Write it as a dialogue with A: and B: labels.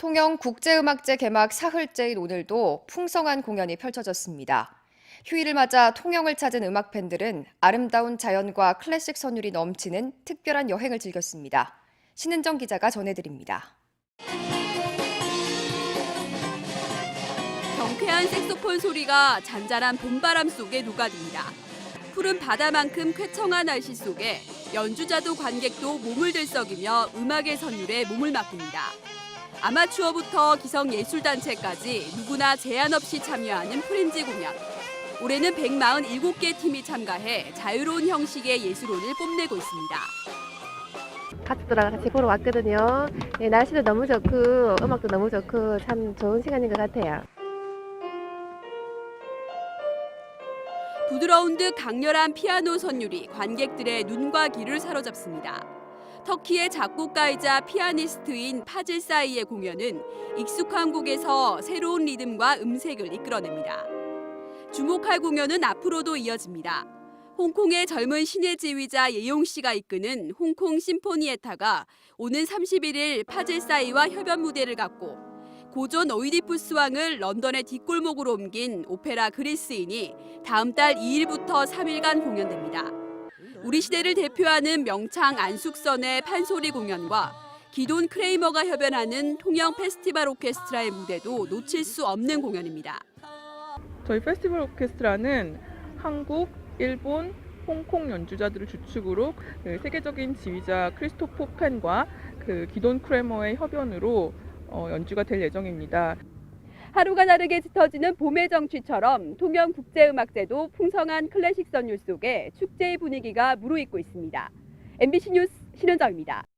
A: 통영 국제음악제 개막 사흘째인 오늘도 풍성한 공연이 펼쳐졌습니다. 휴일을 맞아 통영을 찾은 음악 팬들은 아름다운 자연과 클래식 선율이 넘치는 특별한 여행을 즐겼습니다. 신은정 기자가 전해드립니다.
B: 경쾌한 색소폰 소리가 잔잔한 봄바람 속에 녹아듭니다. 푸른 바다만큼 쾌청한 날씨 속에 연주자도 관객도 몸을 들썩이며 음악의 선율에 몸을 맡깁니다. 아마추어부터 기성 예술단체까지 누구나 제한 없이 참여하는 프렌즈 공연. 올해는 147개 팀이 참가해 자유로운 형식의 예술혼을 뽐내고 있습니다.
C: 가족들하고 같이 보러 왔거든요. 네, 날씨도 너무 좋고 음악도 너무 좋고 참 좋은 시간인 것 같아요.
B: 부드러운 듯 강렬한 피아노 선율이 관객들의 눈과 귀를 사로잡습니다. 터키의 작곡가이자 피아니스트인 파질 사이의 공연은 익숙한 곡에서 새로운 리듬과 음색을 이끌어냅니다. 주목할 공연은 앞으로도 이어집니다. 홍콩의 젊은 신의 지휘자 예용 씨가 이끄는 홍콩 심포니에타가 오는 31일 파질 사이와 협연 무대를 갖고 고전 오이디푸스 왕을 런던의 뒷골목으로 옮긴 오페라 그리스인이 다음 달 2일부터 3일간 공연됩니다. 우리 시대를 대표하는 명창 안숙선의 판소리 공연과 기돈 크레이머가 협연하는 통영 페스티벌 오케스트라의 무대도 놓칠 수 없는 공연입니다.
D: 저희 페스티벌 오케스트라는 한국, 일본, 홍콩 연주자들을 주축으로 그 세계적인 지휘자 크리스토포 펜과 그 기돈 크레머의 협연으로 어, 연주가 될 예정입니다.
B: 하루가 다르게 짙어지는 봄의 정취처럼 통영 국제음악제도 풍성한 클래식 선율 속에 축제의 분위기가 무르익고 있습니다. MBC 뉴스 신현정입니다.